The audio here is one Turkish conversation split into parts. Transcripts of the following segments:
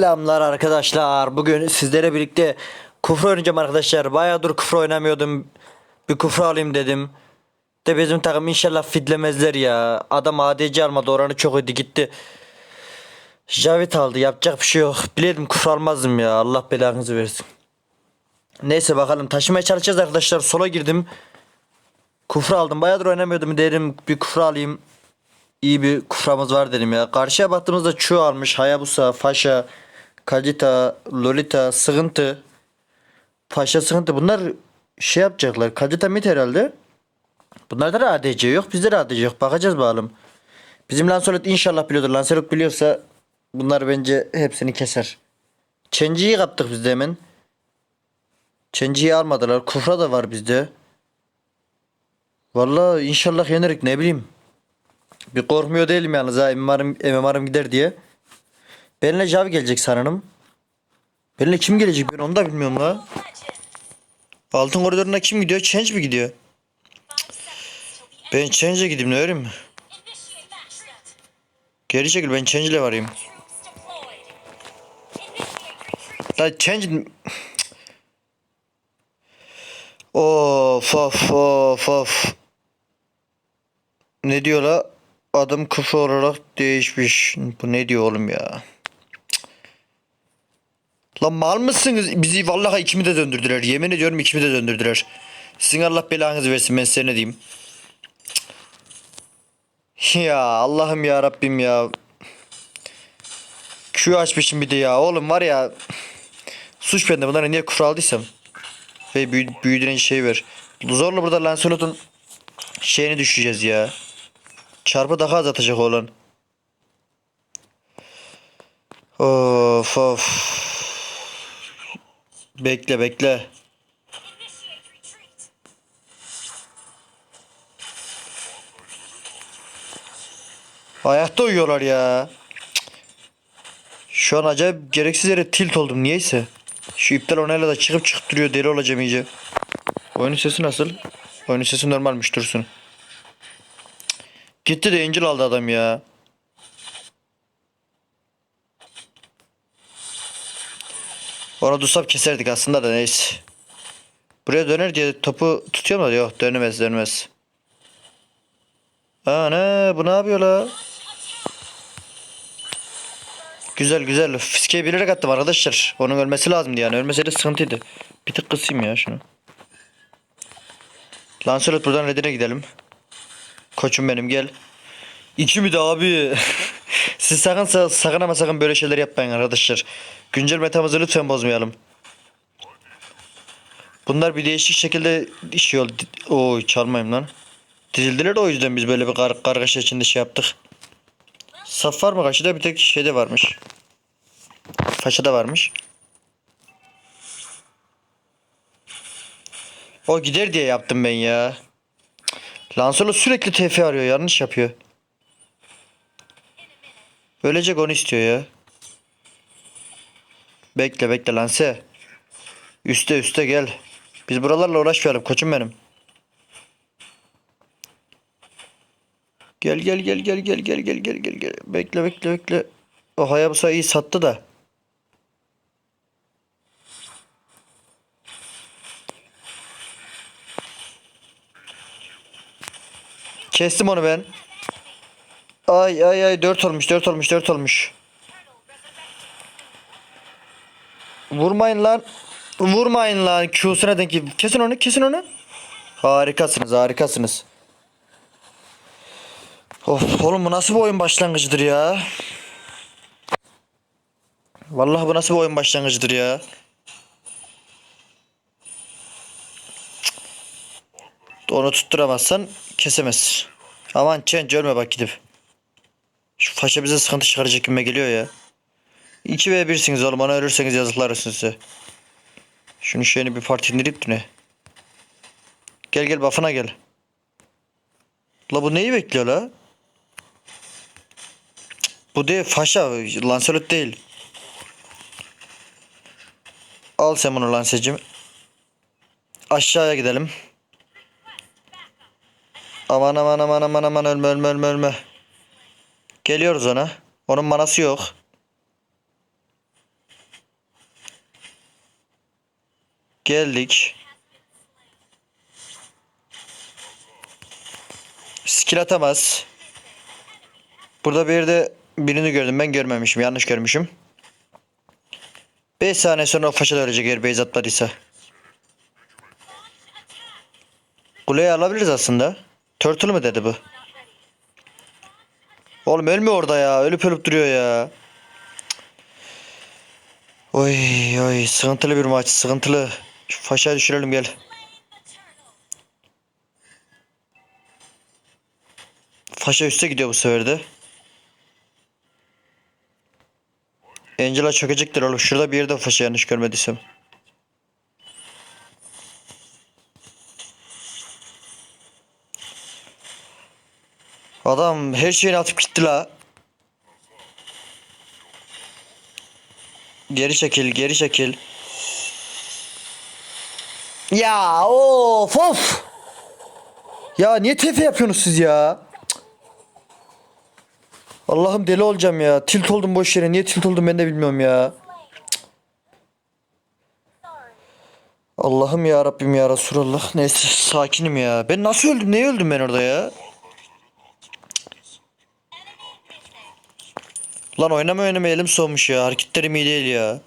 Selamlar arkadaşlar. Bugün sizlere birlikte kufra oynayacağım arkadaşlar. Bayağıdır kufra oynamıyordum. Bir kufra alayım dedim. De bizim takım inşallah fitlemezler ya. Adam ADC almadı oranı çok ödü gitti. Javit aldı yapacak bir şey yok. Bileydim kufra almazdım ya. Allah belanızı versin. Neyse bakalım taşımaya çalışacağız arkadaşlar. Sola girdim. Kufra aldım. Bayağıdır oynamıyordum dedim. Bir kufra alayım iyi bir kuframız var dedim ya. Karşıya baktığımızda Chu almış. Hayabusa, Faşa, Kajita, Lolita, Sıkıntı. Faşa, Sıkıntı. Bunlar şey yapacaklar. Kajita mid herhalde. Bunlarda da ADC yok. Bizde de ADC yok. Bakacağız bakalım. Bizim Lancelot inşallah biliyordur. Lancelot biliyorsa bunlar bence hepsini keser. Chenji'yi kaptık biz de hemen. Chenji'yi almadılar. Kufra da var bizde. Vallahi inşallah yenerik ne bileyim. Bir korkmuyor değilim yalnız ha MMR'ım, MMR'ım gider diye. Benimle Javi gelecek sanırım. Benimle kim gelecek ben onu da bilmiyorum la. Altın koridoruna kim gidiyor? Change mi gidiyor? Ben Change'e gideyim ne mi? Geri çekil ben Change ile varayım. La Change... Of of of of. Ne diyor la? Adım kısa olarak değişmiş. Bu ne diyor oğlum ya? Lan mal mısınız? Bizi vallahi ikimi de döndürdüler. Yemin ediyorum ikimi de döndürdüler. Sizin Allah belanızı versin ben size ne diyeyim. Ya Allah'ım ya Rabbim ya. Q açmışım bir de ya. Oğlum var ya. Suç bende. Bunları niye kufra aldıysam. Ve büyü, büyüdüren şey ver. Zorla burada Lancelot'un şeyini düşeceğiz ya. Çarpı daha az atacak olan. Of of. Bekle bekle. Ayakta uyuyorlar ya. Şu an acayip gereksiz yere tilt oldum niyeyse. Şu iptal onayla da çıkıp çıkıp duruyor deli olacağım iyice. Oyunun sesi nasıl? Oyunun sesi normalmiş dursun. Gitti de Angel aldı adam ya. Ona dursam keserdik aslında da neyse. Buraya döner diye topu tutuyor mu? Yok dönemez dönmez. Ana bu ne yapıyor la? Güzel güzel. Fiskeyi bilerek attım arkadaşlar. Onun ölmesi lazımdı yani. Ölmeseydi sıkıntıydı. Bir tık kısayım ya şunu. Lancelot buradan Redine gidelim. Koçum benim gel. İki mi de abi? Siz sakın sa- sakın ama sakın böyle şeyler yapmayın arkadaşlar. Güncel metamızı lütfen bozmayalım. Bunlar bir değişik şekilde oldu. Oy çalmayayım lan. Dizildiler de o yüzden biz böyle bir kar kargaşa içinde şey yaptık. Saf var mı karşıda bir tek şeyde varmış. Faşada varmış. O gider diye yaptım ben ya. Lancelot sürekli TF arıyor yanlış yapıyor. Ölecek onu istiyor ya. Bekle bekle Lance. Üste üste gel. Biz buralarla uğraşmayalım koçum benim. Gel gel gel gel gel gel gel gel gel gel. Bekle bekle bekle. O Hayabusa iyi sattı da. Kestim onu ben. Ay ay ay 4 olmuş 4 olmuş 4 olmuş. Vurmayın lan. Vurmayın lan. Q'suna denk. Kesin onu kesin onu. Harikasınız harikasınız. Of oğlum bu nasıl bir oyun başlangıcıdır ya. Vallahi bu nasıl bir oyun başlangıcıdır ya. Onu tutturamazsan kesemezsin. Aman Change ölme bak gidip. Şu faşa bize sıkıntı çıkaracak gibi geliyor ya. 2 ve 1'siniz oğlum ona ölürseniz yazıklar olsun size. Şunu şeyini bir parti indirip ne? Gel gel buff'ına gel. La bu neyi bekliyor la? Bu değil faşa Lancelot değil. Al sen bunu Lance'cim. Aşağıya gidelim. Aman aman aman aman aman ölme ölme ölme ölme. Geliyoruz ona. Onun manası yok. Geldik. Skill atamaz. Burada bir de birini gördüm. Ben görmemişim. Yanlış görmüşüm. 5 saniye sonra o faşalar ölecek eğer base atlarıysa. Kuleyi alabiliriz aslında. Turtle mı dedi bu? Oğlum ölme orada ya. Ölüp ölüp duruyor ya. Oy oy sıkıntılı bir maç sıkıntılı. Şu faşayı düşürelim gel. Faşa üste gidiyor bu sefer de. Angela çökecektir oğlum. Şurada bir yerde faşa yanlış görmediysem. Adam her şeyini atıp gitti la. Geri çekil, geri çekil. Ya of of. Ya niye tefe yapıyorsunuz siz ya? Allah'ım deli olacağım ya. Tilt oldum boş yere. Niye tilt oldum ben de bilmiyorum ya. Allah'ım ya Rabbim ya Resulallah. Neyse sakinim ya. Ben nasıl öldüm? Neye öldüm ben orada ya? Lan oynama oynama elim soğumuş ya. Hareketlerim iyi değil ya.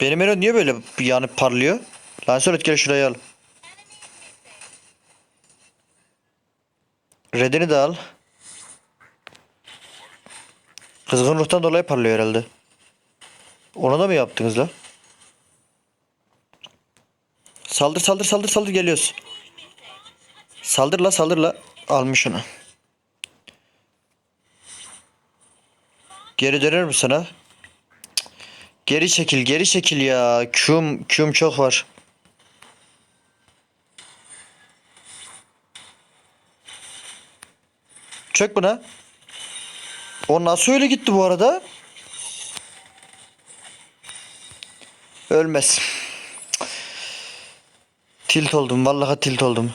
Benim Ero niye böyle yani parlıyor? Lancelot gel şuraya al. Redini de al. Kızgın ruhtan dolayı parlıyor herhalde. Ona da mı yaptınız la? Saldır saldır saldır saldır geliyoruz. Saldır la saldır la. Almış onu. Geri döner mi sana? Geri çekil geri çekil ya. Q'm, Q'm çok var. Çök buna. O nasıl öyle gitti bu arada? Ölmez. Tilt oldum. Vallahi tilt oldum.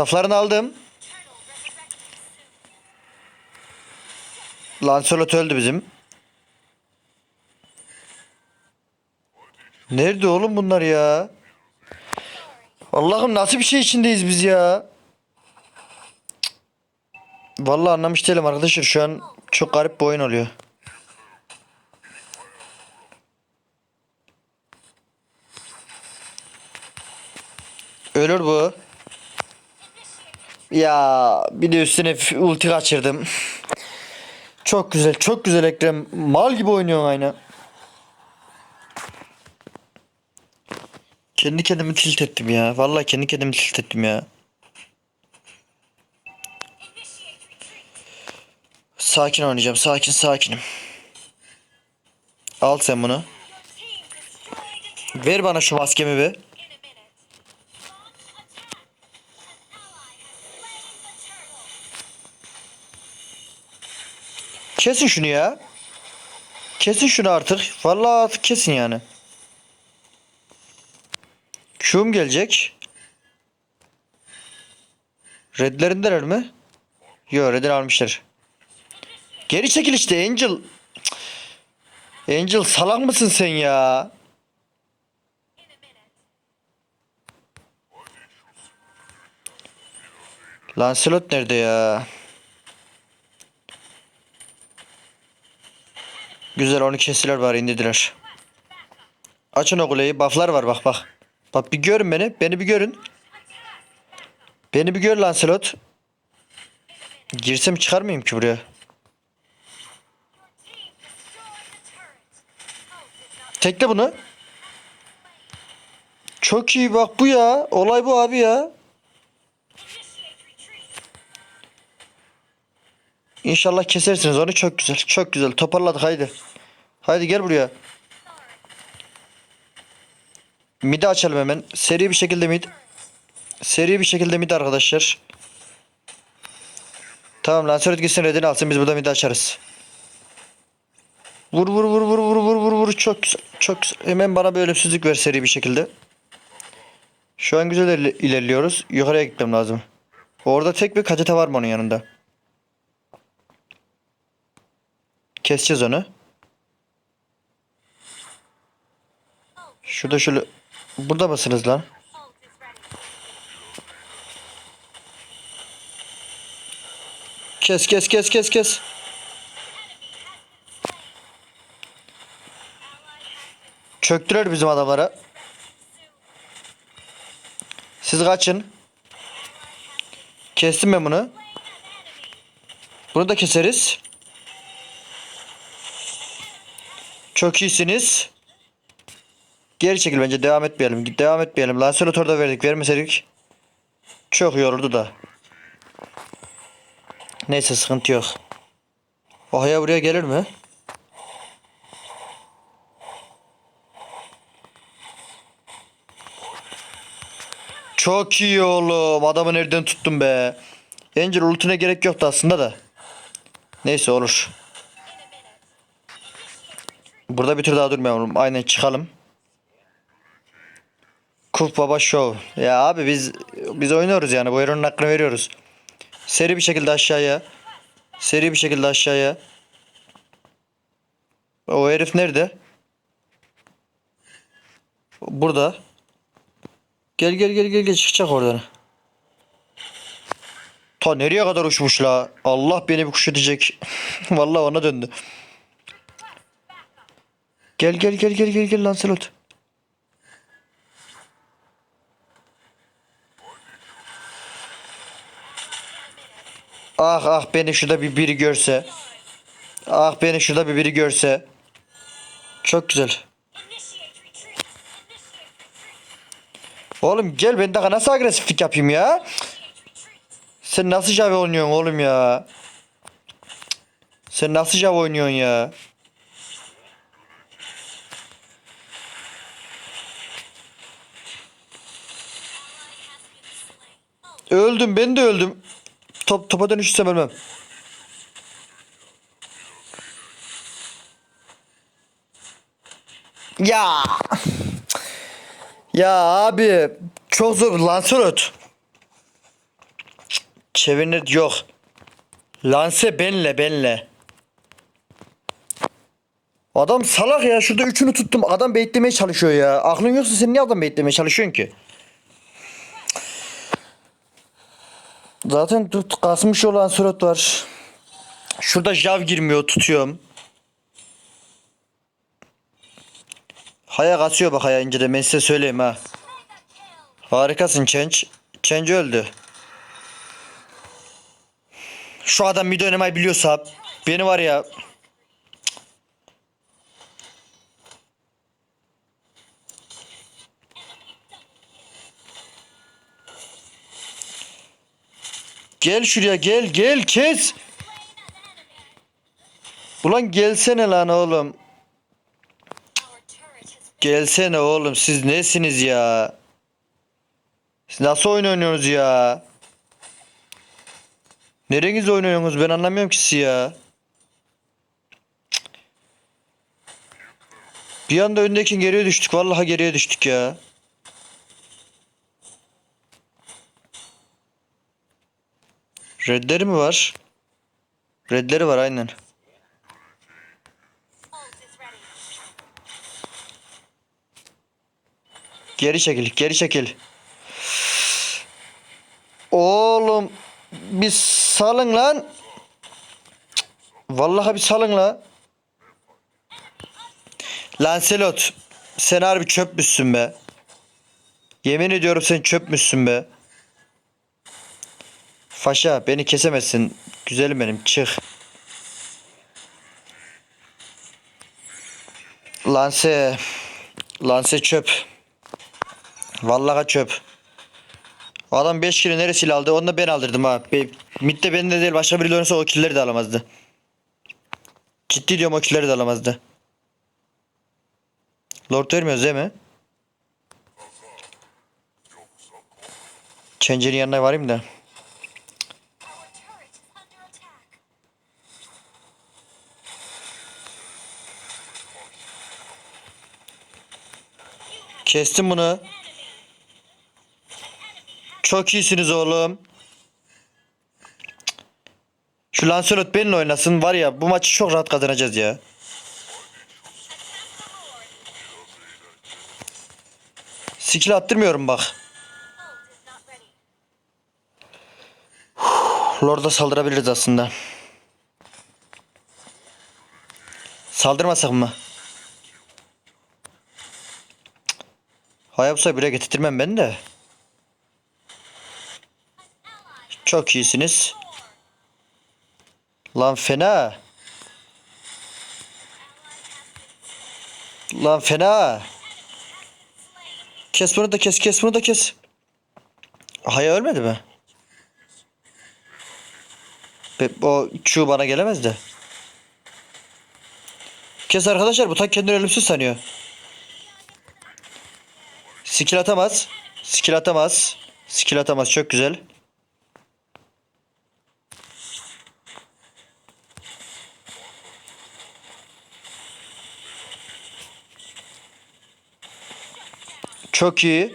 Saflarını aldım. Lancelot öldü bizim. Nerede oğlum bunlar ya? Allah'ım nasıl bir şey içindeyiz biz ya? Vallahi anlamış değilim arkadaşlar. Şu an çok garip bir oyun oluyor. Ölür bu. Ya bir de üstüne ulti kaçırdım. Çok güzel, çok güzel Ekrem. Mal gibi oynuyorsun aynı. Kendi kendimi tilt ettim ya. Vallahi kendi kendimi tilt ettim ya. Sakin oynayacağım. Sakin sakinim. Al sen bunu. Ver bana şu maskemi be. Kesin şunu ya. Kesin şunu artık. Vallahi artık kesin yani. Q'um gelecek. Redlerindeler mi? Yo redini almışlar. Geri çekil işte Angel. Angel salak mısın sen ya? Lancelot nerede ya? Güzel onu kestiler var indirdiler. Açın o kuleyi. Bufflar var bak bak. Bak bir görün beni. Beni bir görün. Beni bir gör Lancelot. Girsem çıkar mıyım ki buraya? Tekle bunu. Çok iyi bak bu ya. Olay bu abi ya. İnşallah kesersiniz onu çok güzel. Çok güzel. Toparladık haydi. Haydi gel buraya. Mid'i açalım hemen. Seri bir şekilde mid. Seri bir şekilde mid arkadaşlar. Tamam Lancelot gitsin redini alsın biz burada mid'i açarız. Vur vur vur vur vur vur vur vur çok güzel çok güzel. Hemen bana bir ölümsüzlük ver seri bir şekilde. Şu an güzel ilerli- ilerliyoruz. Yukarıya gitmem lazım. Orada tek bir kacete var mı onun yanında? Keseceğiz onu. Şurada şöyle. Burada mısınız lan? Kes kes kes kes kes. Çöktüler bizim adamlara. Siz kaçın. Kestim ben bunu. Bunu da keseriz. Çok iyisiniz. Geri çekil bence devam etmeyelim. Devam etmeyelim. Lancelot orada verdik. Vermeseydik çok yoruldu da. Neyse sıkıntı yok. Ohaya buraya gelir mi? Çok iyi oğlum. Adamı nereden tuttum be. Angel ultine gerek yoktu aslında da. Neyse olur. Burada bir tur daha durmayalım. Aynen çıkalım. Kuf Baba Show. Ya abi biz biz oynuyoruz yani. Bu Eron'un hakkını veriyoruz. Seri bir şekilde aşağıya. Seri bir şekilde aşağıya. O herif nerede? Burada. Gel gel gel gel gel çıkacak oradan. Ta nereye kadar uçmuş la? Allah beni bir kuş edecek. Vallahi ona döndü. Gel gel gel gel gel gel Lancelot. Ah ah beni şurada bir biri görse. Ah beni şurada bir biri görse. Çok güzel. Oğlum gel ben daha nasıl agresiflik yapayım ya? Sen nasıl Java oynuyorsun oğlum ya? Sen nasıl Java oynuyorsun ya? Öldüm ben de öldüm. Top topa dönüşürsem ölmem. Ya. Ya abi çok zor Lancelot. Çevirir yok. Lance benle benle. Adam salak ya şurada üçünü tuttum adam beklemeye çalışıyor ya. Aklın yoksa sen niye adam beklemeye çalışıyorsun ki? Zaten tut, kasmış olan surat var. Şurada jav girmiyor tutuyorum. Haya kasıyor bak haya ince de ben size söyleyeyim ha. Harikasın Change. Change öldü. Şu adam bir oynamayı biliyorsa beni var ya Gel şuraya gel gel kes. Ulan gelsene lan oğlum. Gelsene oğlum siz nesiniz ya? Siz nasıl oyun oynuyorsunuz ya? Nereniz oynuyorsunuz ben anlamıyorum ki sizi ya. Bir anda öndeki geriye düştük. Vallahi geriye düştük ya. Redleri mi var? Redleri var aynen. Geri çekil, geri çekil. Oğlum bir salın lan. Vallahi bir salın la. Lancelot sen harbi çöpmüşsün be. Yemin ediyorum sen çöpmüşsün be. Faşa beni kesemezsin. Güzelim benim çık. Lance. Lance çöp. Vallahi çöp. Adam 5 kilo neresiyle aldı? Onu da ben aldırdım ha. Be- Mid'de bende değil başka biri dönse o killeri de alamazdı. Ciddi diyorum o killeri de alamazdı. Lord vermiyoruz değil mi? Changer'in yanına varayım da. Kestim bunu. Çok iyisiniz oğlum. Şu Lancelot benimle oynasın var ya bu maçı çok rahat kazanacağız ya. Skill attırmıyorum bak. Lord'a saldırabiliriz aslında. Saldırmasak mı? Hayabusa bile getirtmem ben de. Çok iyisiniz. Lan fena. Lan fena. Kes bunu da kes, kes bunu da kes. Haya ölmedi mi? O Q bana gelemez de. Kes arkadaşlar bu tak kendini ölümsüz sanıyor. Skill atamaz. Skill atamaz. Skill atamaz çok güzel. Çok iyi.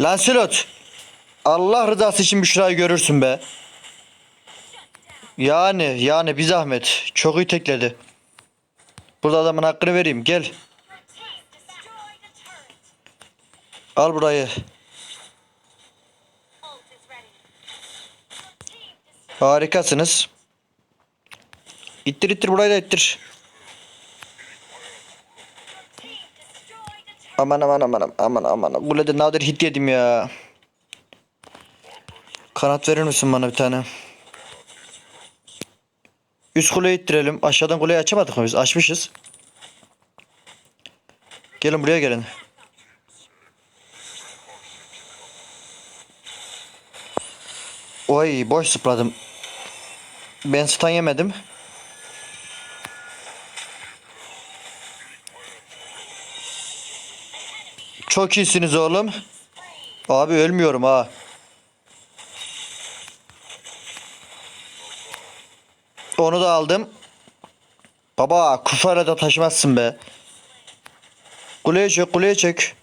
Lancelot. Allah rızası için Büşra'yı görürsün be. Yani yani bir zahmet. Çok iyi tekledi. Burada adamın hakkını vereyim. Gel. Al burayı. Harikasınız. İttir ittir burayı da ittir. Aman aman aman aman aman. Kulede nadir hit yedim ya. Kanat verir misin bana bir tane? Üst kuleyi ittirelim. Aşağıdan kuleyi açamadık mı biz? Açmışız. Gelin buraya gelin. Oy boş zıpladım. Ben stun yemedim. Çok iyisiniz oğlum. Abi ölmüyorum ha. Onu da aldım. Baba kufara da taşımazsın be. Kuleye çök kuleye çök.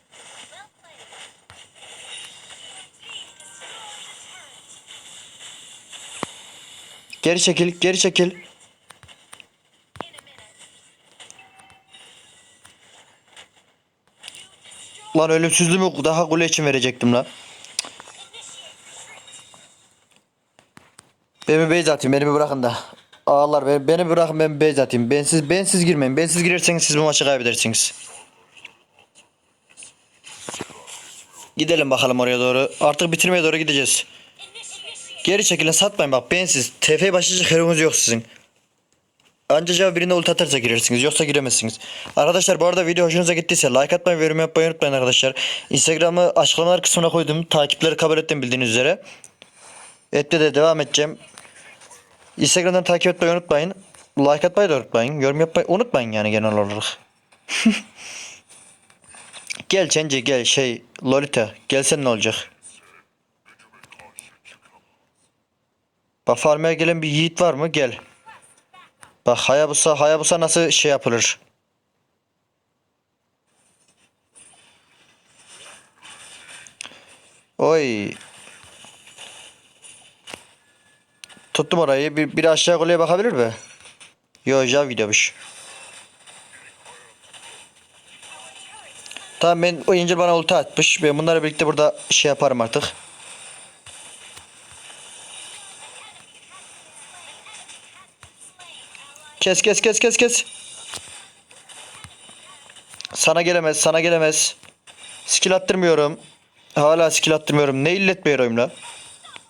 Geri çekil geri çekil. Lan ölümsüzlüğümü daha kule için verecektim lan. Beni base atayım beni bırakın da. Ağlar beni, beni bırakın ben base atayım. Bensiz bensiz girmeyin. Bensiz girerseniz siz bu maçı kaybedersiniz. Gidelim bakalım oraya doğru. Artık bitirmeye doğru gideceğiz. Geri çekilin satmayın bak bensiz. TF'ye başlayacak herimiz yok sizin. Anca cevap birine ulti atarsa girersiniz. Yoksa giremezsiniz. Arkadaşlar bu arada video hoşunuza gittiyse like atmayı ve yorum yapmayı unutmayın arkadaşlar. Instagram'ı açıklamalar kısmına koydum. Takipleri kabul ettim bildiğiniz üzere. Ette de devam edeceğim. Instagram'dan takip etmeyi unutmayın. Like atmayı da unutmayın. Yorum yapmayı unutmayın yani genel olarak. gel Çenci gel şey Lolita gelsen ne olacak? Bak farmaya gelen bir yiğit var mı? Gel. Bak Hayabusa Hayabusa nasıl şey yapılır? Oy. Tuttum orayı. Bir, bir aşağı kuleye bakabilir mi? Yo Jav gidiyormuş. Tamam ben o incir bana ulti atmış. Ben bunlarla birlikte burada şey yaparım artık. Kes kes kes kes kes. Sana gelemez sana gelemez. Skill attırmıyorum. Hala skill attırmıyorum. Ne illetmiyorum la?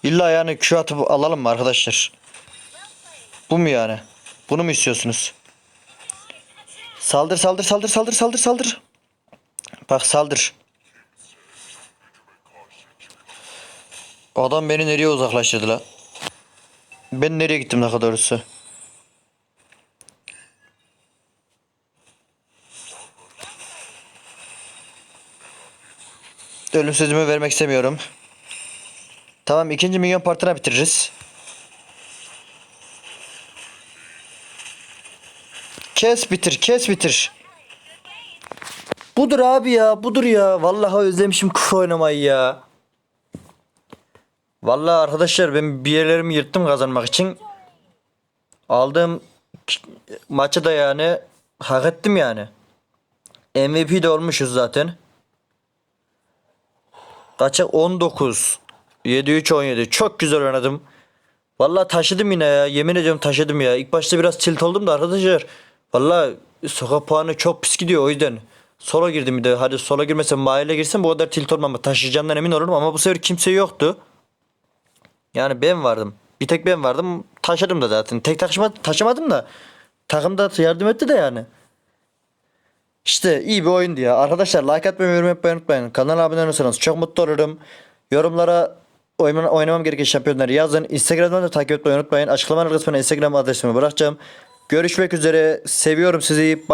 İlla yani Q atıp alalım mı arkadaşlar? Bu mu yani? Bunu mu istiyorsunuz? Saldır saldır saldır saldır saldır saldır. Bak saldır. Adam beni nereye uzaklaştırdı la? Ben nereye gittim daha doğrusu? Ölüm sözümü vermek istemiyorum. Tamam ikinci milyon partına bitiririz. Kes bitir kes bitir. Budur abi ya budur ya. Vallahi özlemişim küfür oynamayı ya. Vallahi arkadaşlar ben bir yerlerimi yırttım kazanmak için. Aldığım maçı da yani hak ettim yani. MVP de olmuşuz zaten. Kaça 19 7-3 17 çok güzel oynadım. Vallahi taşıdım yine ya. Yemin ediyorum taşıdım ya. İlk başta biraz tilt oldum da arkadaşlar. Vallahi sokak puanı çok pis gidiyor o yüzden. Sola girdim bir de. Hadi sola girmesem mahalle girsem bu kadar tilt olmam. Taşıyacağımdan emin olurum ama bu sefer kimse yoktu. Yani ben vardım. Bir tek ben vardım. Taşıdım da zaten. Tek taşıma, taşımadım da. Takım da yardım etti de yani. İşte iyi bir oyundu ya. Arkadaşlar like atmayı unutmayın. Kanala abone olursanız çok mutlu olurum. Yorumlara oynamam, oynamam gereken şampiyonları yazın. Instagram'dan da takip etmeyi unutmayın. Açıklama kısmına Instagram adresimi bırakacağım. Görüşmek üzere. Seviyorum sizi. Bay